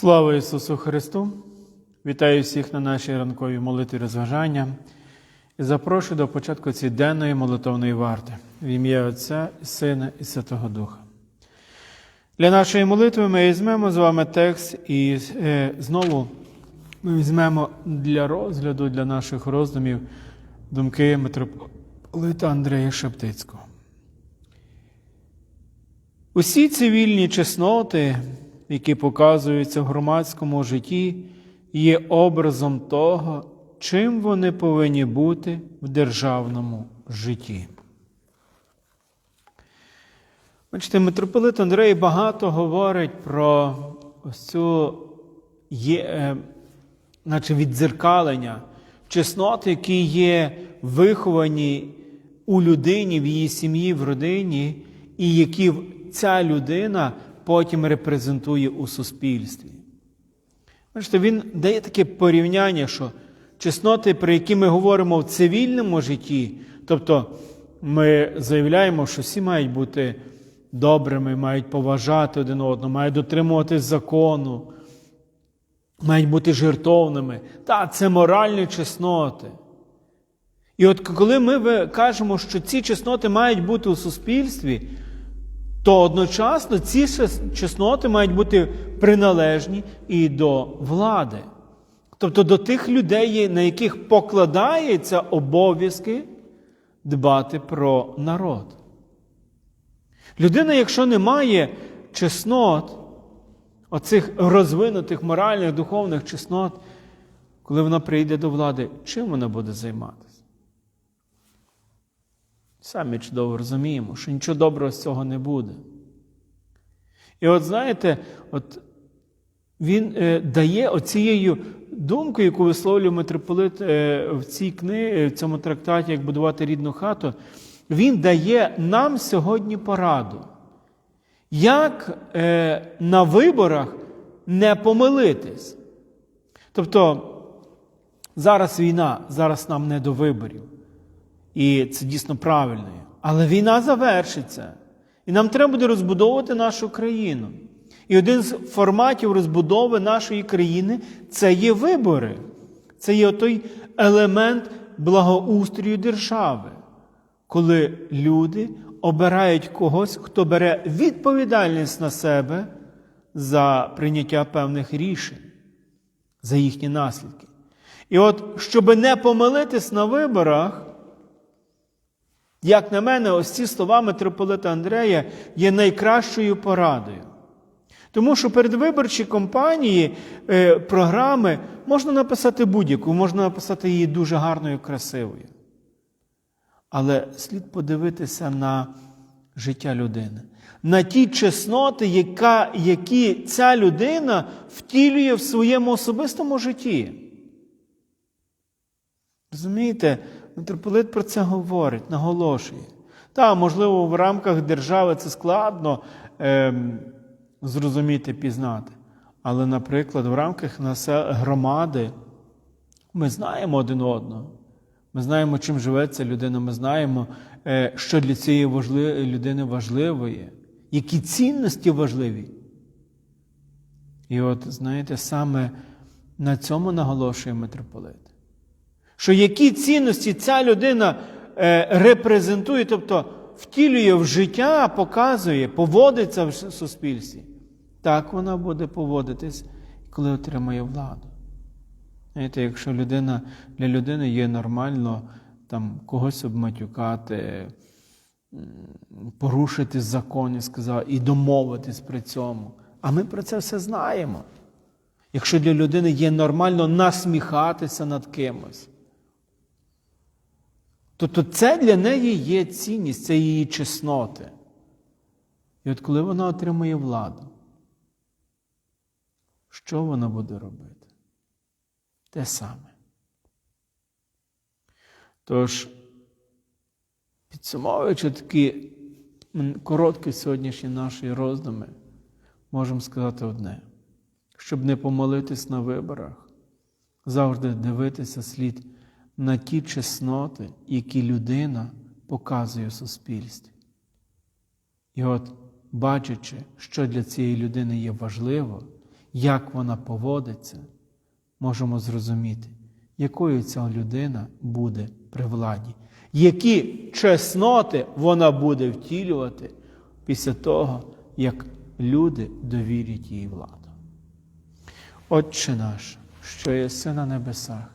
Слава Ісусу Христу! Вітаю всіх на нашій ранковій молитві розважання і запрошую до початку цієї молитовної варти в ім'я Отця, і Сина і Святого Духа. Для нашої молитви ми візьмемо з вами текст і е, знову ми візьмемо для розгляду, для наших роздумів думки митрополита Андрея Шептицького. Усі цивільні чесноти, які показуються в громадському житті, є образом того, чим вони повинні бути в державному житті. Бачите, митрополит Андрей багато говорить про ось цю є, е, наче віддзеркалення чеснот, які є виховані у людині, в її сім'ї, в родині, і які ця людина потім репрезентує у суспільстві. Бачите, він дає таке порівняння, що чесноти, про які ми говоримо в цивільному житті, тобто ми заявляємо, що всі мають бути добрими, мають поважати один одного, мають дотримуватись закону, мають бути жертовними. Так, це моральні чесноти. І от коли ми кажемо, що ці чесноти мають бути у суспільстві, то одночасно ці чесноти мають бути приналежні і до влади. Тобто до тих людей, на яких покладається обов'язки дбати про народ. Людина, якщо не має чеснот, оцих розвинутих моральних, духовних чеснот, коли вона прийде до влади, чим вона буде займатися? Самі чудово розуміємо, що нічого доброго з цього не буде. І от знаєте, от він е, дає оцією думкою, яку висловлює митрополит е, в цій книгі, в цьому трактаті, як будувати рідну хату, він дає нам сьогодні пораду, як е, на виборах не помилитись. Тобто зараз війна, зараз нам не до виборів. І це дійсно правильно. Але війна завершиться. І нам треба буде розбудовувати нашу країну. І один з форматів розбудови нашої країни це є вибори. Це є той елемент благоустрою держави, коли люди обирають когось, хто бере відповідальність на себе за прийняття певних рішень, за їхні наслідки. І от, щоб не помилитись на виборах, як на мене, ось ці слова митрополита Андрея є найкращою порадою. Тому що передвиборчі кампанії, е, програми можна написати будь-яку, можна написати її дуже гарною, красивою. Але слід подивитися на життя людини, на ті чесноти, яка, які ця людина втілює в своєму особистому житті. Розумієте? Митрополит про це говорить, наголошує. Так, можливо, в рамках держави це складно е, зрозуміти, пізнати. Але, наприклад, в рамках громади ми знаємо один одного. Ми знаємо, чим живе ця людина, ми знаємо, е, що для цієї важли... людини важливо є, які цінності важливі. І от, знаєте, саме на цьому наголошує митрополит що які цінності ця людина е, репрезентує, тобто втілює в життя, показує, поводиться в суспільстві, так вона буде поводитись, коли отримає владу. Знаєте, Якщо людина, для людини є нормально там, когось обматюкати, порушити закон і сказав, і домовитись при цьому. А ми про це все знаємо. Якщо для людини є нормально насміхатися над кимось, Тобто це для неї є цінність, це її чесноти. І от коли вона отримує владу, що вона буде робити? Те саме. Тож, підсумовуючи такі короткі сьогоднішні наші роздуми, можемо сказати одне: щоб не помолитись на виборах, завжди дивитися слід на ті чесноти, які людина показує суспільстві. І от, бачачи, що для цієї людини є важливо, як вона поводиться, можемо зрозуміти, якою ця людина буде при владі, які чесноти вона буде втілювати після того, як люди довірять їй владу. Отче наш, що єси на небесах,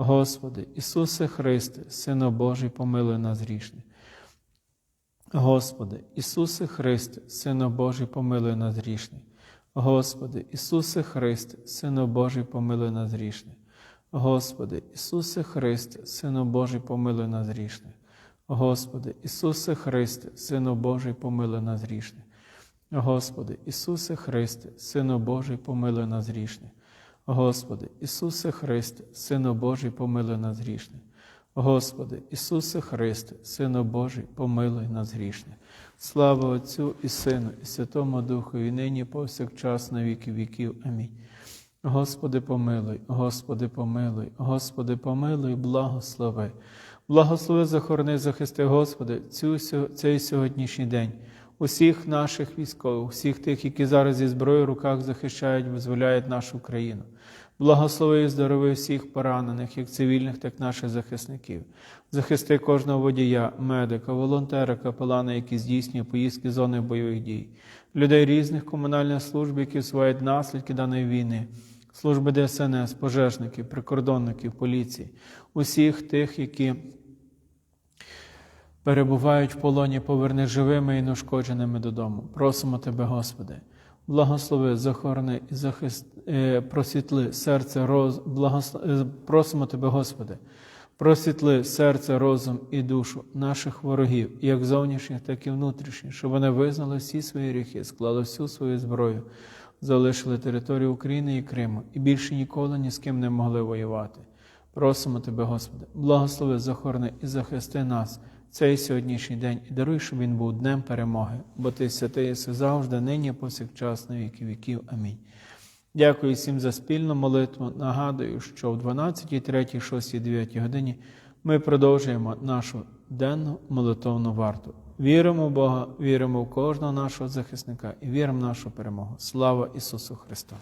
Господи, Ісусе Христе, Сину Божий, помилуй нас грішних. Господи, Ісусе Христе, Сину Божий, помилуй нас грішних. Господи, Ісусе Христе, Сину Божий, помилуй нас грішних. Господи, Ісусе Христе, Сину Божий, помилуй нас грішних. Господи, Ісусе Христе, Сину Божий, помилуй нас грішних. Господи, Ісусе Христе, Сину Божий, помилуй нас грішних. Господи, Ісусе Христе, Сину Божий, помилуй нас грішних. Господи, Ісусе Христе, Сину Божий, помилуй нас грішних. Слава Отцю і Сину, і Святому Духу, і нині повсякчас на віки віків. Амінь. Господи, помилуй, Господи, помилуй, Господи, помилуй, благослови. Благослови, захорони, захисти, Господи, цю, цей сьогоднішній день. Усіх наших військових, усіх тих, які зараз зі зброєю в руках захищають, визволяють нашу країну. Благослови і здорови всіх поранених, як цивільних, так і наших захисників. Захисти кожного водія, медика, волонтера, капелана, які здійснює поїздки зони бойових дій, людей різних комунальних служб, які усувають наслідки даної війни, служби ДСНС, пожежників, прикордонників, поліції, усіх тих, які перебувають в полоні, поверни живими і неушкодженими додому. Просимо Тебе, Господи, благослови, захорони і захист, е, просвітли серце, роз, благослов... е, просимо Тебе, Господи, просвітли серце, розум і душу наших ворогів, як зовнішніх, так і внутрішніх, щоб вони визнали всі свої гріхи, склали всю свою зброю, залишили територію України і Криму і більше ніколи ні з ким не могли воювати. Просимо Тебе, Господи, благослови, захорони і захисти нас цей сьогоднішній день і даруй, щоб він був днем перемоги, бо Ти святий єси завжди, нині, повсякчас, на віки віків. Амінь. Дякую всім за спільну молитву. Нагадую, що в 12, 3, 6, 9 годині ми продовжуємо нашу денну молитовну варту. Віримо в Бога, віримо в кожного нашого захисника і віримо в нашу перемогу. Слава Ісусу Христу!